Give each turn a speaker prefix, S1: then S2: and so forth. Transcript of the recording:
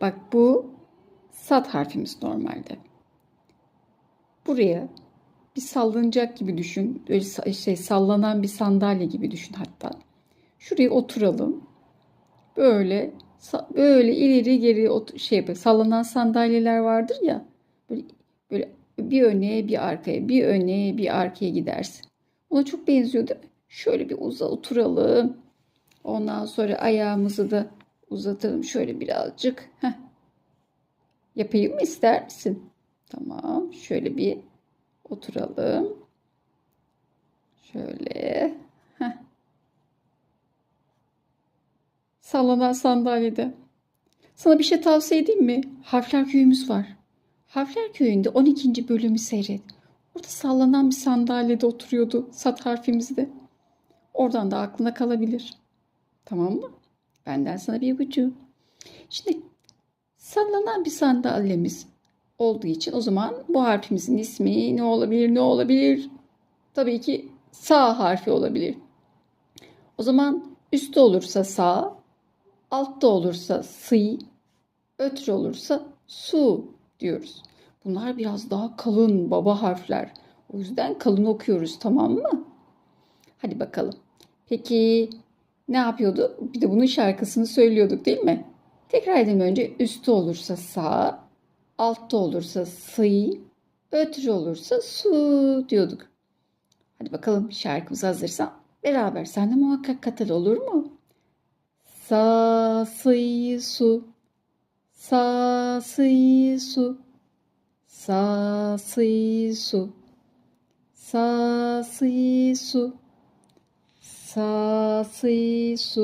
S1: Bak bu sat harfimiz normalde. Buraya bir sallanacak gibi düşün. Böyle şey sallanan bir sandalye gibi düşün hatta. Şuraya oturalım. Böyle böyle ileri geri şey yapıyor. Sallanan sandalyeler vardır ya. Böyle böyle bir öne bir arkaya, bir öne bir arkaya gidersin. Ona çok benziyor değil mi? Şöyle bir uza oturalım. Ondan sonra ayağımızı da uzatalım şöyle birazcık. Heh. Yapayım mı ister misin? Tamam. Şöyle bir oturalım. Şöyle. Heh. Sallanan sandalyede. Sana bir şey tavsiye edeyim mi? Harfler köyümüz var. Harfler köyünde 12. bölümü seyret. Orada sallanan bir sandalyede oturuyordu sat harfimizde. Oradan da aklına kalabilir. Tamam mı? Benden sana bir ipucu. Şimdi sallanan bir sandalyemiz olduğu için o zaman bu harfimizin ismi ne olabilir ne olabilir? Tabii ki sağ harfi olabilir. O zaman üstte olursa sağ, altta olursa sı, ötr olursa su diyoruz. Bunlar biraz daha kalın baba harfler. O yüzden kalın okuyoruz tamam mı? Hadi bakalım. Peki ne yapıyordu? Bir de bunun şarkısını söylüyorduk değil mi? Tekrar edelim önce üstte olursa sağ, altta olursa sı, ötr olursa su diyorduk. Hadi bakalım şarkımız hazırsa beraber sen de muhakkak katıl olur mu? Sa, sı, su. Sa, sı, su. Sa, sı, su. Sa, sı, su. Sa, sı, su.